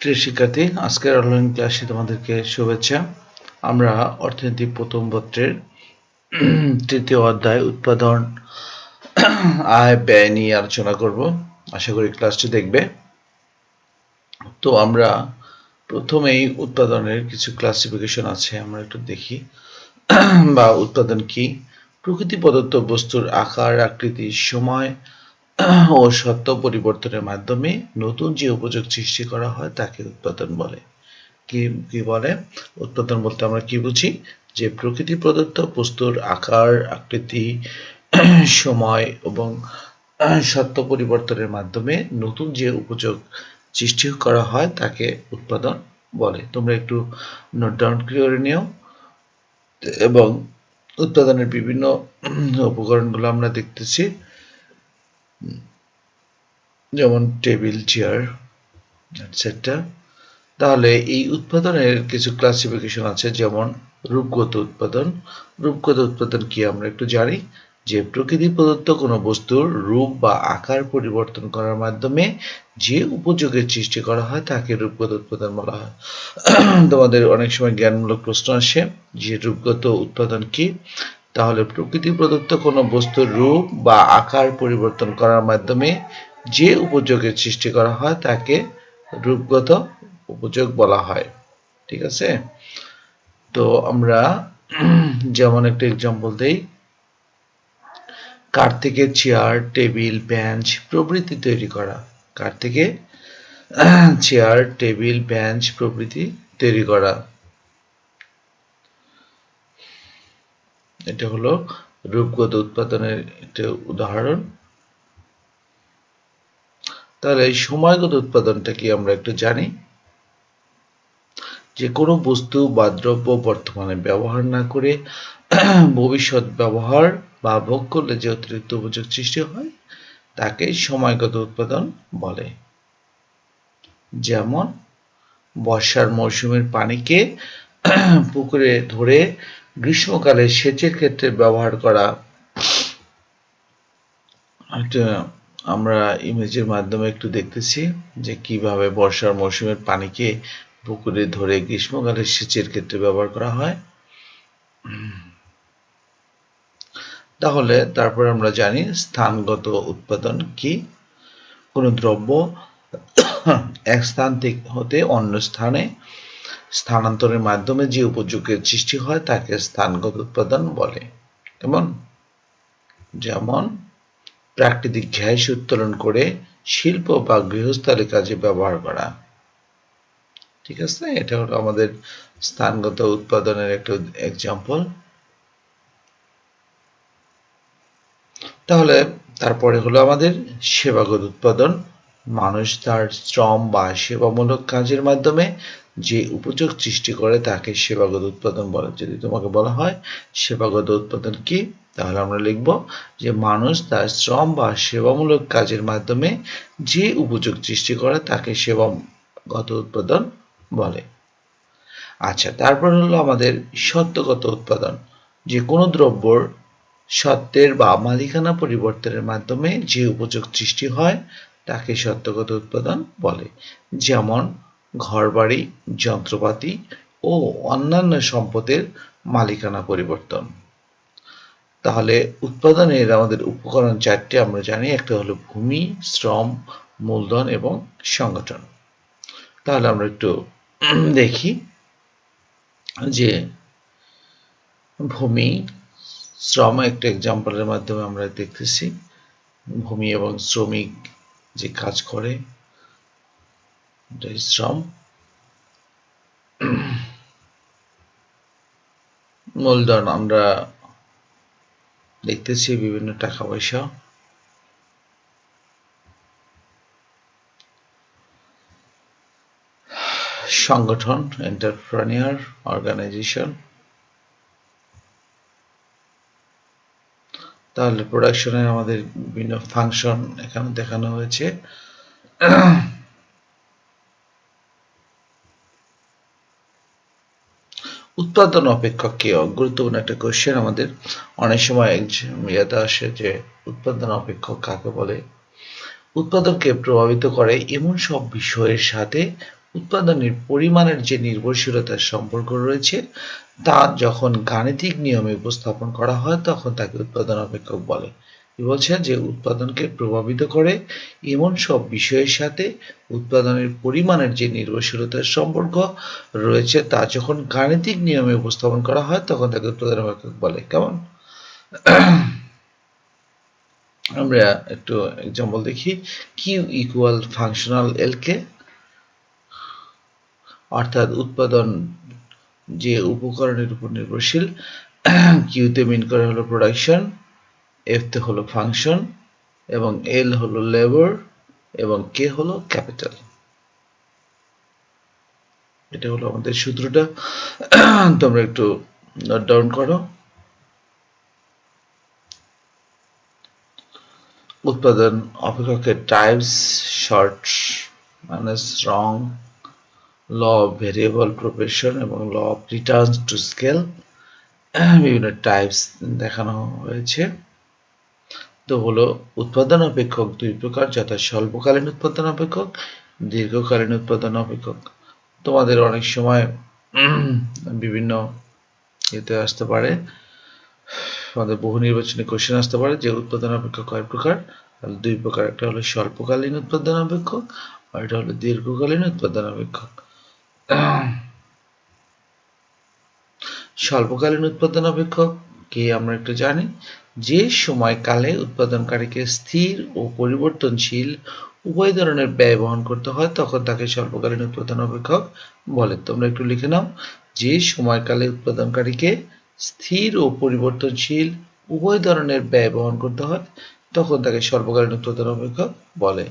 প্রিয় শিক্ষার্থী আজকের অনলাইন ক্লাসে তোমাদেরকে শুভেচ্ছা। আমরা অর্থনীতি প্রথম পত্রের তৃতীয় অধ্যায় উৎপাদন, আয়, ব্যয় নিয়ে আলোচনা করব। আশা করি ক্লাসটি দেখবে। তো আমরা প্রথমেই উৎপাদনের কিছু ক্লাসিফিকেশন আছে, আমরা একটু দেখি। বা উৎপাদন কি? প্রকৃতি প্রদত্ত বস্তুর আকার, আকৃতি, সময় ও সত্য পরিবর্তনের মাধ্যমে নতুন যে উপযোগ সৃষ্টি করা হয় তাকে উৎপাদন বলে। কি কি বলে? উৎপাদন বলতে আমরা কি বুঝি? যে প্রকৃতি প্রদত্ত বস্তুর আকার, আকৃতি, সময় এবং সত্য পরিবর্তনের মাধ্যমে নতুন যে উপযোগ সৃষ্টি করা হয় তাকে উৎপাদন বলে। তোমরা একটু নোট ডাউন করে নিও। এবং উৎপাদনের বিভিন্ন উপকরণগুলো আমরা দেখতেছি। যেমন টেবিল, চেয়ার এটসেট্রা তাহলে এই উৎপাদনের কিছু ক্লাসিফিকেশন আছে, যেমন রূপগত উৎপাদন। রূপগত উৎপাদন কি আমরা একটু জানি? যে প্রকৃতি প্রদত্ত কোনো বস্তুর রূপ বা আকার পরিবর্তন করার মাধ্যমে যে উপযোগের সৃষ্টি করা হয়, তাকে রূপগত উৎপাদন বলা হয়। তোমাদের অনেক সময় জ্ঞানমূলক প্রশ্ন আসে যে রূপগত উৎপাদন কি? তাহলে প্রকৃতি প্রদত্ত কোনো বস্তুর রূপ বা আকার পরিবর্তন করার মাধ্যমে যে উপযোগের সৃষ্টি করা হয় তাকে রূপগত উপযোগ বলা হয়। ঠিক আছে? তো আমরা যেমন একটা এক্সাম্পল দেই। কাঠ থেকে চেয়ার টেবিল বেঞ্চ প্রভৃতি তৈরি করা। কাঠ থেকে চেয়ার টেবিল বেঞ্চ প্রভৃতি তৈরি করা। এটা হলো রূপগত উৎপাদনের একটা উদাহরণ। তাহলে এই সময়গত উৎপাদনটা কি আমরা একটু জানি? যে কোনো বস্তু বা দ্রব্য বর্তমানে ব্যবহার না করে ভবিষ্যৎ ব্যবহার বা ভোগ করলে যে অতিরিক্ত উপযোগ সৃষ্টি হয়, তাকে সময়গত উৎপাদন বলে। যেমন বর্ষার মৌসুমের পানিকে পুকুরে ধরে গ্রীষ্মকালে সেচের ক্ষেত্রে ব্যবহার করা আমরা ইমেজের মাধ্যমে একটু দেখতেছি যে কীভাবে বর্ষার মৌসুমের পানিকে পুকুরে ধরে গ্রীষ্মকালে সেচের ক্ষেত্রে ব্যবহার করা হয়। তাহলে তারপর আমরা জানি স্থানগত উৎপাদন কি? কোনো দ্রব্য এক স্থান থেকে হতে অন্য স্থানে স্থানান্তরের মাধ্যমে যে উপযোগের সৃষ্টি হয় তাকে স্থানগত উৎপাদন বলে। কেমন? যেমন, প্রাকৃতিক গ্যাস উত্তোলন করে শিল্প বা গৃহস্থালী কাজে ব্যবহার করা। ঠিক আছে? এটা হলো আমাদের স্থানগত উৎপাদনের একটা এক্সাম্পল তাহলে, তারপরে হলো আমাদের সেবাগত উৎপাদন। মানুষ তার শ্রম বা সেবামূলক কাজের মাধ্যমে যে উপযোগ সৃষ্টি করে তাকে সেবাগত উৎপাদন বলে। যদি তোমাকে বলা হয় সেবাগত উৎপাদন কি? তাহলে আমরা লিখব যে মানুষ তার শ্রম বা সেবামূলক কাজের মাধ্যমে যে উপযোগ সৃষ্টি করে তাকে সেবাগত উৎপাদন বলে। আচ্ছা তারপর হলো আমাদের সত্যগত উৎপাদন। যে কোনো দ্রব্যর সত্যের বা মালিকানা পরিবর্তনের মাধ্যমে যে উপযোগ সৃষ্টি হয় তাকে সত্যগত উৎপাদন বলে। যেমন ঘরবাড়ি, যন্ত্রপাতি ও অন্যান্য সম্পদের মালিকানা পরিবর্তন। তাহলে উৎপাদনের আমাদের উপকরণ চারটি আমরা জানি। একটা হলো ভূমি, শ্রম, মূলধন এবং সংগঠন। তাহলে আমরা একটু দেখি যে ভূমি, শ্রম একটা এক্সাম্পলের মাধ্যমে আমরা দেখতেছি। ভূমি এবং শ্রমিক যে কাজ করে শ্রম মূলধন আমরা দেখতেছি বিভিন্ন টাকা পয়সা। সংগঠন এন্টারপ্রেনিয়ার অর্গানাইজেশন তাহলে প্রোডাকশনের আমাদের বিভিন্ন ফাংশন এখানে দেখানো হয়েছে। উৎপাদন অপেক্ষক কে গুরুত্বপূর্ণ একটা কোয়েশ্চেন আমাদের অনেক সময় ইয়াতে আসে যে উৎপাদন অপেক্ষক কাকে বলে? উৎপাদনকে প্রভাবিত করে এমন সব বিষয়ের সাথে উৎপাদনের পরিমাণের যে নির্ভরশীলতার সম্পর্ক রয়েছে, তা যখন গাণিতিক নিয়মে উপস্থাপন করা হয়, তখন তাকে উৎপাদন অপেক্ষক বলে। বলছে যে উৎপাদনকে প্রভাবিত করে এমন সব বিষয়ের সাথে উৎপাদনের পরিমাণের যে নির্ভরশীলতার সম্পর্ক রয়েছে তা যখন গাণিতিক নিয়মে উপস্থাপন করা হয়, তখন তাকে উৎপাদন বলে। কেমন? আমরা একটু এক্সাম্পল দেখি। Q equal functional L K অর্থাৎ উৎপাদন যে উপকরণের উপর নির্ভরশীল কিউতে মিন করে হলো প্রোডাকশন এফতে হলো ফাংশন এবং এল হলো লেবার এবং কে হলো ক্যাপিটাল এটা হলো আমাদের সূত্রটা। তোমরা একটু নোট ডাউন করো। উৎপাদন অপেক্ষকের টাইপস শর্ট মাইনাস রং ল অফ ভেরিয়েবল প্রফেশন এবং law of return to scale বিভিন্ন টাইপস দেখানো হয়েছে। তো হলো উৎপাদন অপেক্ষক দুই প্রকার, যথা স্বল্পকালীন উৎপাদন অপেক্ষক, দীর্ঘকালীন উৎপাদন অপেক্ষক। তোমাদের অনেক সময় বিভিন্ন এতে আসতে পারে, আমাদের বহু নির্বাচনী কোশ্চেন আসতে পারে যে উৎপাদন অপেক্ষক কয় প্রকার? তাহলে দুই প্রকার, একটা হলো স্বল্পকালীন উৎপাদন অপেক্ষক আর এটা হলো দীর্ঘকালীন উৎপাদন অপেক্ষক। স্বল্পকালীন উৎপাদন অপেক্ষক কে আমরা একটু জানি। যে সময়কালে উৎপাদনকারীকে স্থির ও পরিবর্তনশীল উভয় ধরনের ব্যয় বহন করতে হয়, তখন তাকে স্বল্পকালীন উৎপাদন অপেক্ষক বলে। তোমরা একটু লিখে নাও। যে সময়কালে উৎপাদনকারীকে স্থির ও পরিবর্তনশীল উভয় ধরনের ব্যয় বহন করতে হয়, তখন তাকে স্বল্পকালীন উৎপাদন অপেক্ষক বলে।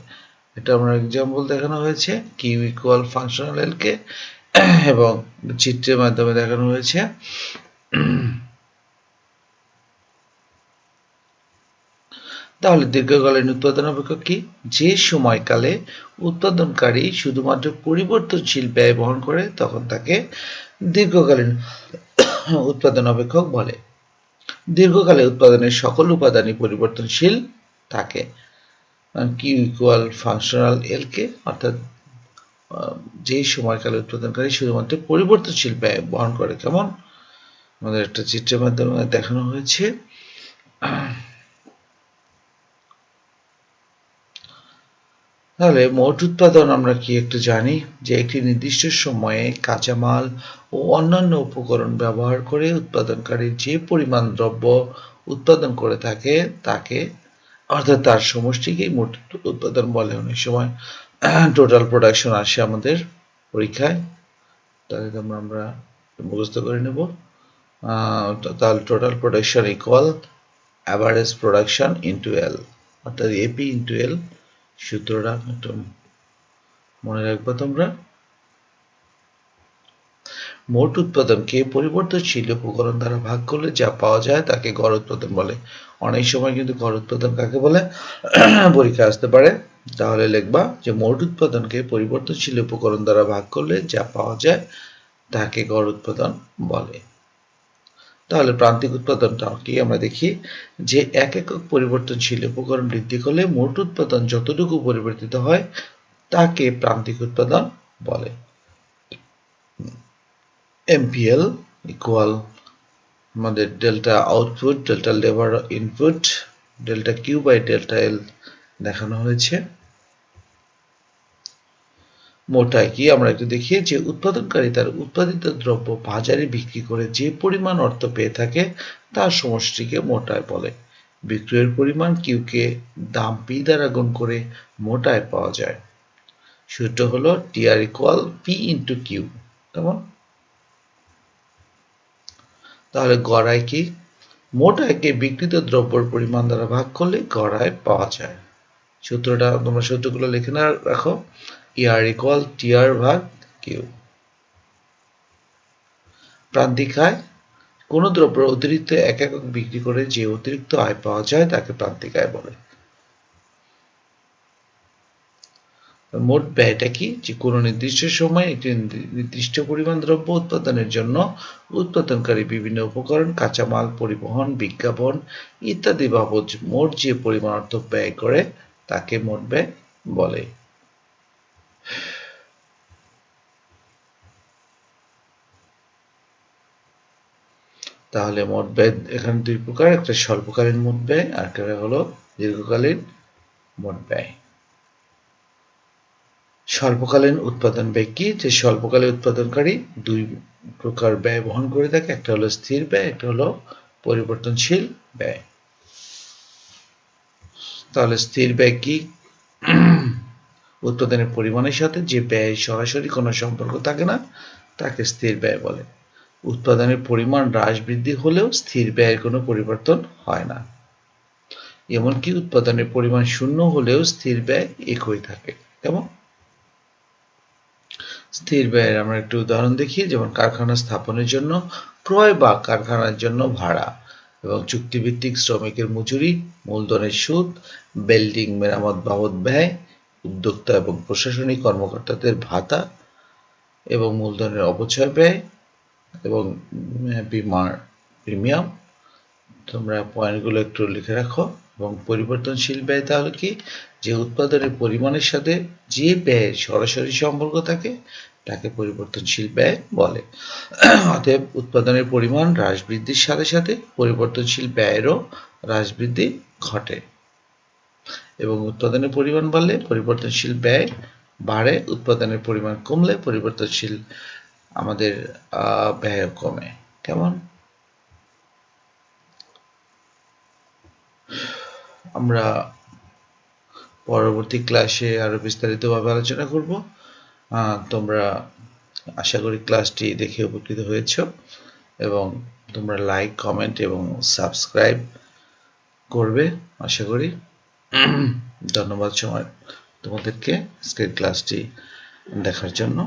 এটা আমরা এক্সাম্পল দেখানো হয়েছে। কিউ ইকুয়াল ফাংশনাল এলকে এবং চিত্রের মাধ্যমে দেখানো হয়েছে। তাহলে দীর্ঘকালীন উৎপাদন অপেক্ষক কি? যে সময়কালে উৎপাদনকারী শুধুমাত্র পরিবর্তনশীল ব্যয় বহন করে, তখন তাকে দীর্ঘকালীন উৎপাদন অপেক্ষক বলে। দীর্ঘকালে উৎপাদনের সকল উপাদানই পরিবর্তনশীল থাকে। কিউ ইকুয়াল ফাংশনাল এলকে অর্থাৎ যে সময়কালে উৎপাদনকারী শুধুমাত্র পরিবর্তনশীল ব্যয় বহন করে। কেমন? আমাদের একটা চিত্রের মাধ্যমে দেখানো হয়েছে। তাহলে মোট উৎপাদন আমরা কি একটু জানি, যে একটি নির্দিষ্ট সময়ে কাঁচামাল ও অন্যান্য উপকরণ ব্যবহার করে উৎপাদনকারী যে পরিমাণ দ্রব্য উৎপাদন করে থাকে, তাকে, অর্থাৎ তার সমষ্টিকেই মোট উৎপাদন বলে অনেক সময়। টোটাল প্রোডাকশন আসে আমাদের পরীক্ষায়। তাহলে তোমরা আমরা মুখস্থ করে নেব। তাহলে total production equal average production into L অর্থাৎ এপি ইন্টু এল সূত্রটা একটু মনে রাখব তোমরা। মোট উৎপাদনকে পরিবর্তনশীল উপকরণ দ্বারা ভাগ করলে যা পাওয়া যায় তাকে গড় উৎপাদন বলে। অনেক সময় কিন্তু গড় উৎপাদন কাকে বলে? পরীক্ষা আসতে পারে। তাহলে লিখবা যে মোট উৎপাদনকে পরিবর্তনশীল উপকরণ দ্বারা ভাগ করলে যা পাওয়া যায় তাকে গড় উৎপাদন বলে। তাহলে প্রান্তিক উৎপাদনটা কি? আমরা দেখি যে এক একক পরিবর্তনশীল উপকরণ বৃদ্ধি করলে মোট উৎপাদন যতটুকু পরিবর্তিত হয়, তাকে প্রান্তিক উৎপাদন বলে। এমপিএল ইকুয়াল আমাদের delta output delta labour input delta Q by delta L দেখানো হয়েছে। মোটায় কি আমরা একটু দেখি যে উৎপাদনকারী তার উৎপাদিত দ্রব্য বাজারে বিক্রি করে যে পরিমাণ অর্থ পেয়ে থাকে, তার সমষ্টিকে মোটায় বলে। বিক্রয়ের পরিমাণ কিউকে দাম পি দ্বারা গুণ করে মোটায় পাওয়া যায়। সূত্র হলো TR equal P into Q. কেমন? তাহলে গড়ায় কি? মোটায়কে বিক্রিত দ্রব্যর পরিমাণ দ্বারা ভাগ করলে গড়ায় পাওয়া যায়। সূত্রটা তোমরা সূত্রগুলো লিখে না রাখো। ইয়ার ইকুয়াল টিআর ভাগ কিউ প্রান্তিক আয়। কোন দ্রব্য অতিরিক্ত এক একক বিক্রি করে যে অতিরিক্ত আয় পাওয়া যায়, তাকে প্রান্তিক আয় বলে। মোট ব্যয়টা কি? যে কোনো নির্দিষ্ট সময়ে একটি নির্দিষ্ট পরিমাণ দ্রব্য উৎপাদনের জন্য উৎপাদনকারী বিভিন্ন উপকরণ, কাঁচামাল, পরিবহন, বিজ্ঞাপন ইত্যাদি বাবদ মোট যে পরিমাণ অর্থ ব্যয় করে তাকে মরবে বলে। তাহলে মতভেদ এখানে দুই প্রকার, একটা স্বল্পকালীন মত ব্যয় আর একটা হলো দীর্ঘকালীন মত ব্যয় স্বল্পকালীন উৎপাদন ব্যয় কি? যে স্বল্পকালীন উৎপাদনকারী দুই প্রকার ব্যয় বহন করে থাকে, একটা হলো স্থির ব্যয়, একটা হলো পরিবর্তনশীল ব্যয়। তাহলে স্থির ব্যয় কি? উৎপাদনের পরিমাণের সাথে যে ব্যয় সরাসরি কোনো সম্পর্ক থাকে না, তাকে স্থির ব্যয় বলে। উৎপাদনের পরিমাণ হ্রাস বৃদ্ধি হলেও স্থির ব্যয়ের কোনো পরিবর্তন হয় না। এমনকি উৎপাদনের পরিমাণ শূন্য হলেও স্থির ব্যয় একই থাকে। কেমন? স্থির ব্যয়ের আমরা একটু উদাহরণ দেখি, যেমন কারখানা স্থাপনের জন্য ক্রয় বা কারখানার জন্য ভাড়া। এবং চুক্তিভিত্তিক শ্রমিকের মজুরি, মূলধনের সুদ, বিল্ডিং মেরামত বাবদ ব্যয়, উদ্যোক্তা এবং প্রশাসনিক কর্মকর্তাদের ভাতা এবং মূলধনের অপচয় ব্যয় এবং বিমার প্রিমিয়াম। তোমরা পয়েন্টগুলো একটু লিখে রাখো এবং পরিবর্তনশীল ব্যয় তাহলে কি? যে উৎপাদনের পরিমাণের সাথে যে ব্যয়ের সরাসরি সম্পর্ক থাকে তাকে পরিবর্তনশীল ব্যয় বলে। অতএব উৎপাদনের পরিমাণ হ্রাস বৃদ্ধির সাথে সাথে পরিবর্তনশীল ব্যয়েরও হ্রাস বৃদ্ধি ঘটে। এবং উৎপাদনের পরিমাণ বাড়লে পরিবর্তনশীল ব্যয় বাড়ে, উৎপাদনের পরিমাণ কমলে পরিবর্তনশীল আমাদের ব্যয় কমে। কেমন? আমরা পরবর্তী ক্লাসে আরও বিস্তারিতভাবে আলোচনা করব। তোমরা আশা করি ক্লাসটি দেখে উপকৃত হয়েছ এবং তোমরা লাইক কমেন্ট এবং সাবস্ক্রাইব করবে, আশা করি। ধন্যবাদ সময় তোমাদেরকে আজকের ক্লাসটি দেখার জন্য।